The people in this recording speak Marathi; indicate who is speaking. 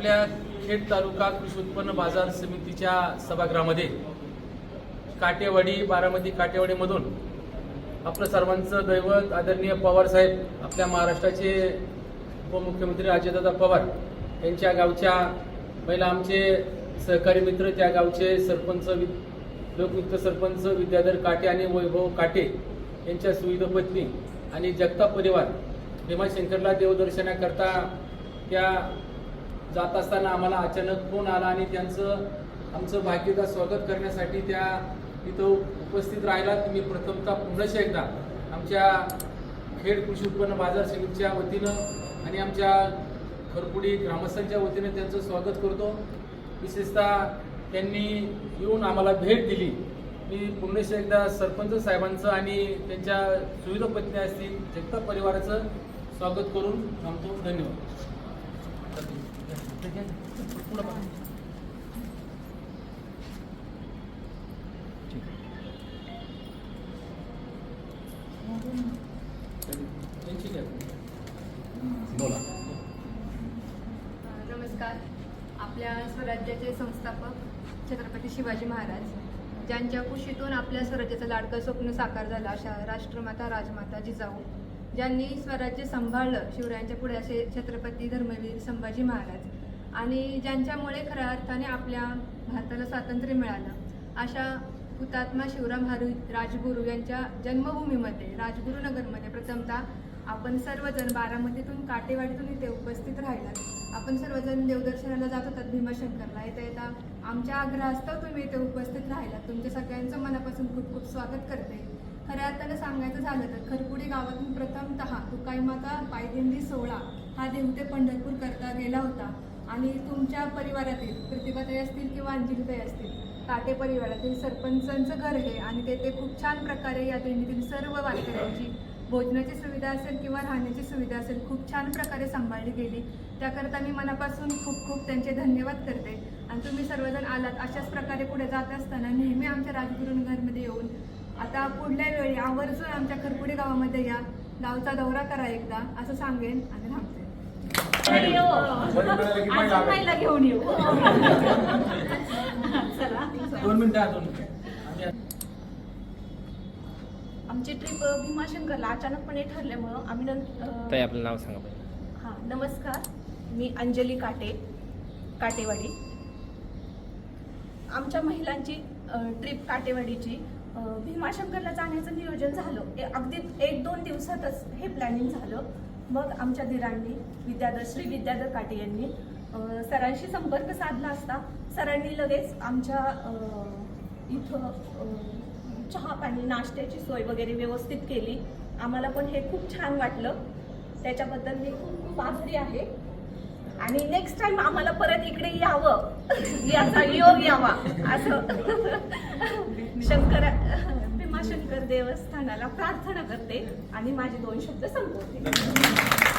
Speaker 1: आपल्या खेड तालुका कृषी उत्पन्न बाजार समितीच्या सभागृहामध्ये काटेवाडी बारामती काटेवाडीमधून आपलं सर्वांचं दैवत आदरणीय पवार साहेब आपल्या महाराष्ट्राचे उपमुख्यमंत्री अजयदादा पवार यांच्या गावच्या पहिला आमचे सहकारी मित्र त्या गावचे सरपंच वि- लोकयुक्त सरपंच विद्याधर काटे आणि वैभव काटे यांच्या सुविध पत्नी आणि जगताप परिवार भीमाशंकरला देवदर्शनाकरता त्या जात असताना आम्हाला अचानक फोन आला आणि त्यांचं आमचं भाग्यदा स्वागत करण्यासाठी त्या इथं उपस्थित राहिला. मी प्रथमतः पुनश एकदा आमच्या खेड कृषी उत्पन्न बाजार समितीच्या वतीनं आणि आमच्या खरपुडी ग्रामस्थांच्या वतीनं त्यांचं स्वागत करतो. विशेषतः त्यांनी येऊन आम्हाला भेट दिली. मी पुनश एकदा सरपंच साहेबांचं आणि त्यांच्या सुविधा पत्नी असतील जगताप परिवाराचं स्वागत करून थांबतो. धन्यवाद. बोला
Speaker 2: नमस्कार. आपल्या स्वराज्याचे संस्थापक छत्रपती शिवाजी महाराज ज्यांच्या कुशीतून आपल्या स्वराज्याचं लाडकं स्वप्न साकार झालं अशा राष्ट्रमाता राजमाता जिजाऊ ज्यांनी स्वराज्य सांभाळलं शिवरायांच्या पुढे असे छत्रपती धर्मवीर संभाजी महाराज आणि ज्यांच्यामुळे खऱ्या अर्थाने आपल्या भारताला स्वातंत्र्य मिळालं अशा हुतात्मा शिवराम हारू राजगुरू यांच्या जन्मभूमीमध्ये राजगुरुनगरमध्ये प्रथमतः आपण सर्वजण बारामतीतून काटेवाडीतून इथे उपस्थित राहिलात. आपण सर्वजण देवदर्शनाला जात होतात भीमाशंकरला. येता येता आमच्या आग्रहास्तव तुम्ही इथे उपस्थित राहिलात. तुमच्या सगळ्यांचं मनापासून खूप खूप स्वागत करते. खऱ्या अर्थानं सांगायचं झालं तर खरपुडी गावातून प्रथमतः तुकाईमाता पायदिंडी सोहळा हा देवते पंढरपूर करता गेला होता. आणि तुमच्या परिवारातील प्रतिभाताई असतील किंवा अंजलीताई असतील काटे परिवारातील सरपंचांचं घर हे आणि तेथे खूप छान प्रकारे या दिंडीतील सर्व वारकऱ्यांची भोजनाची सुविधा असेल किंवा राहण्याची सुविधा असेल खूप छान प्रकारे सांभाळली गेली. त्याकरता मी मनापासून खूप खूप त्यांचे धन्यवाद करते. आणि तुम्ही सर्वजण आलात अशाच प्रकारे पुढे जात असताना नेहमी आमच्या राजगुरूंघरमध्ये येऊन आता पुढल्या वेळी आवर्जून आमच्या खरपुडे गावामध्ये या गावचा दौरा करा एकदा असं सांगेन. आणि थांबते
Speaker 3: महिला घेऊन येऊ चला
Speaker 1: दोन मिनिटं दोन मिनिटं आम्ही
Speaker 3: आमची ट्रिप भीमाशंकरला अचानकपणे ठरल्यामुळं आम्ही
Speaker 4: ताई आपलं नाव सांगा
Speaker 3: हां नमस्कार. मी अंजली काटे काटेवाडी. आमच्या महिलांची ट्रिप काटेवाडीची भीमाशंकरला जाण्याचं नियोजन झालं. अगदी एक दोन दिवसातच हे प्लॅनिंग झालं. मग आमच्या दिरांनी विद्याधर श्री विद्याधर काटे यांनी सरांशी संपर्क साधला असता सरांनी लगेच आमच्या इथं चहा पाणी नाश्त्याची सोय वगैरे व्यवस्थित केली. आम्हाला पण हे खूप छान वाटलं. त्याच्याबद्दल मी खूप खूप आभारी आहे. आणि नेक्स्ट टाइम आम्हाला परत इकडे यावं. याचा योग यावा. असं. शंकर भीमाशंकर देवस्थानाला प्रार्थना करते आणि माझे दोन शब्द संपवते.